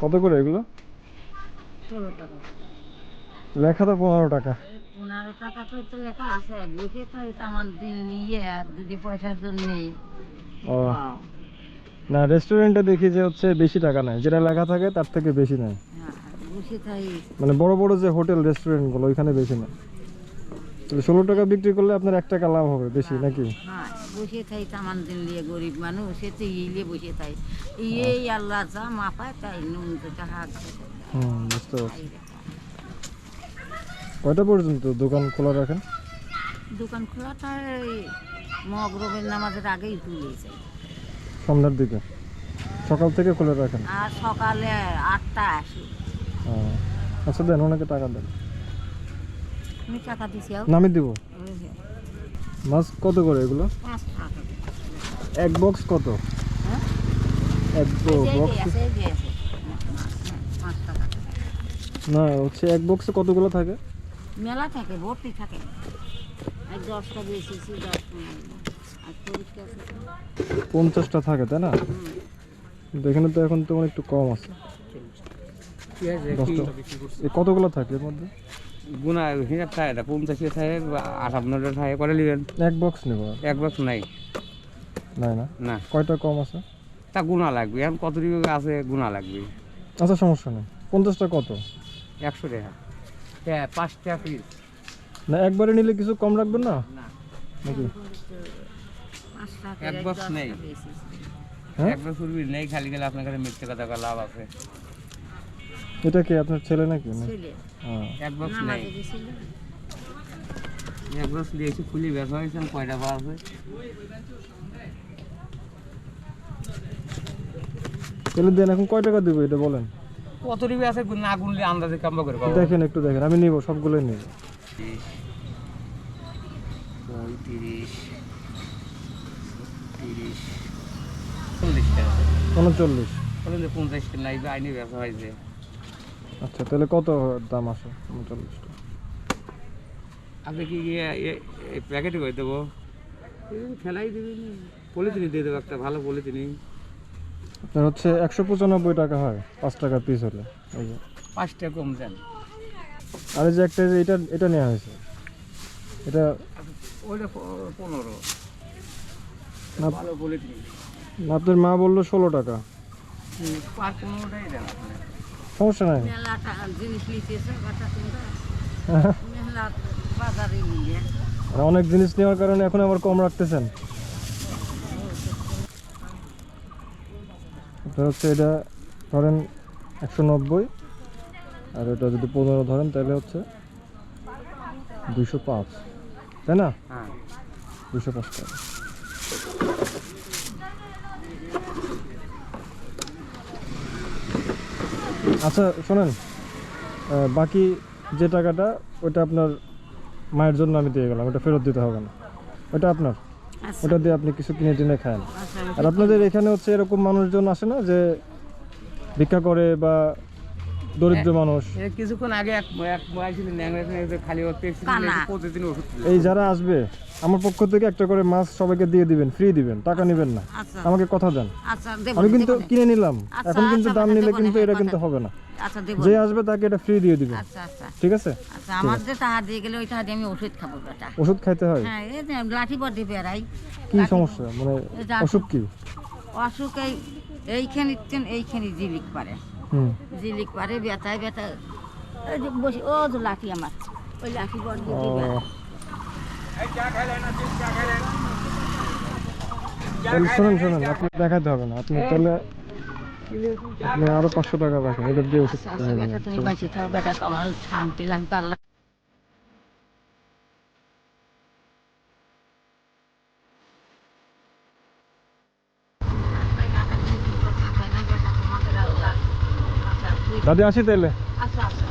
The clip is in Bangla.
কত করে এগুলো? লেখা তো পনেরো টাকা। পনেরো টাকা তো তো লেখা আছে বুঝে তো আমার দিন নিয়ে আর যদি পয়সার জন্য ও। না রেস্টুরেন্টে দেখি যে হচ্ছে বেশি টাকা নেয়। যেটা লেখা থাকে তার থেকে বেশি নেয়। হ্যাঁ মানে বড় বড় যে হোটেল রেস্টুরেন্টগুলো ওইখানে বেশি নেয়। ষোলো টাকা বিক্রি করলে আপনার এক টাকা লাভ হবে বেশি নাকি? হ্যাঁ। বসে থাই তামান দিন নিয়ে গরিব মানুষ সে তো ইলে বসে থাই। এই আল্লাহ যা মাপায় তাই নুন তো হুম বুঝতে পারছি। কয়টা পর্যন্ত দোকান খোলা রাখেন? দোকান খোলাটা মগরবের নামাজের আগেই তুলে যাই সন্ধ্যার দিকে? সকাল থেকে খুলে রাখেন? আর সকালে আটটা আসি। আচ্ছা দেন ওনাকে টাকা দেন। আমি টাকা দিছি নামি দিব? মাছ কত করে এগুলো? এক বক্স কত? হ্যাঁ? এক বক্স না হচ্ছে এক বক্সে কতগুলো থাকে? মেলা থাকে ভর্তি থাকে। আর দশটা বেশিছি পঞ্চাশটা থাকে তাই না? এখানে তো এখন তোমার একটু কম আছে। কতগুলো থাকে এর মধ্যে? গুণা হিসাব থাকে না পঞ্চাশি থাকে আটান্নটা থাকে করে নেবেন। এক বক্স নেব? এক বক্স নাই। নাই না? না। কয়টা কম আছে? তা গুণা লাগবে এখন কত আছে গুণা লাগবে। আচ্ছা সমস্যা নেই। পঞ্চাশটা কত? একশো টাকা। হ্যাঁ পাঁচ টাকা পিস না একবারে নিলে কিছু কম রাখবেন না? না। নাকি? এক box নেই। হ্যাঁ? এক বছর নেই খালি গেলে আপনার কাছে মিথ্যে কথা লাভ আছে। এটা কি আপনার ছেলে নাকি? ছেলে। হ্যাঁ এক বক্স নেই। এক বক্স দিয়েছি খুলি ব্যথা হয়েছে কয়টা বার আছে তাহলে দেন এখন কয় টাকা দেবো এটা বলেন? কত রিবি আছে না গুনলে আন্দাজে কাম্বা করে পাবো দেখেন একটু দেখেন আমি নিব সবগুলোই নিব। পঁয়ত্রিশ তিরিশ চল্লিশ টাকা উনচল্লিশ। বলেন যে পঞ্চাশ টাকা নাই আইনি ব্যবসা হয়েছে আচ্ছা তাহলে কত দাম আসে উনচল্লিশটা। আপনি কি প্যাকেটে করে দেবো? ফেলাই দেবেন পলিথিনি দিয়ে দেবো একটা ভালো পলিথিনি। আপনার হচ্ছে একশো পঁচানব্বই টাকা হয় পাঁচ টাকা পিস হলে। এই যে। পাঁচ টাকা কম দেন। আর এই যে একটা যে এটা এটা নেওয়া হয়েছে। এটা ওইটা পনেরো। ভালো পলিথিনি। আপনার মা বলল ষোলো টাকা। পাঁচ পনেরোটাই দেন। আপনি সমস্যা নাই? নিয়ে। আর অনেক জিনিস নেওয়ার কারণে এখন আবার কম রাখতেছেন। হচ্ছে এটা ধরেন একশো নব্বই আর এটা যদি পনেরো ধরেন তাহলে হচ্ছে দুশো পাঁচ। তাই না? হ্যাঁ। দুশো পাঁচ টাকা। আচ্ছা শোনেন বাকি যে টাকাটা ওটা আপনার মায়ের জন্য আমি দিয়ে গেলাম ওটা ফেরত দিতে হবে না। ওটা আপনার। আচ্ছা। ওটা দিয়ে আপনি কিছু কিনে টিনে খান আচ্ছা আর আপনাদের এখানে হচ্ছে এরকম মানুষজন আসে না যে ভিক্ষা করে বা দরিদ্র মানুষ। কিছুক্ষণ আগে এক এক খালি। প্রতিদিন ওষুধ এই যারা আসবে আমার পক্ষ থেকে একটা করে মাছ সবাইকে দিয়ে দিবেন ফ্রি দিবেন টাকা নেবেন না। আচ্ছা। আমাকে কথা দেন। আচ্ছা আমি কিন্তু কিনে নিলাম। আচ্ছা, এখন কিন্তু আচ্ছা, দাম নিলে কিন্তু এটা কিন্তু হবে না। আচ্ছা যে আসবে তাকে এটা ফ্রি দিয়ে দিবেন। আচ্ছা আচ্ছা। ঠিক আছে? আচ্ছা আমার যে টাকা দিয়ে গেলে ওই টাকা দিয়ে আমি ওষুধ খাব ওষুধ খাইতে হয়? হ্যাঁ এই যে বেড়াই কি সমস্যা? মানে অসুখ কি? অসুখ এই এইখানে এইখানে জিলিক পারে। জিলিক পারে ব্যথায় ব্যথা বসে ও তো লাঠি আমার ওই লাঠি বডি শোনেন শোনেন আপনি দেখাতে হবে না আপনি তাহলে আপনি আরও পাঁচশো টাকা রাখেন এটা দিয়ে ওষুধ কিনে বেটা নেবেন। তুমি বাঁচে থাও বেটা আমার শান্তি লাগবে আল্লাহ দাদি আসি তাহলে। আচ্ছা আচ্ছা।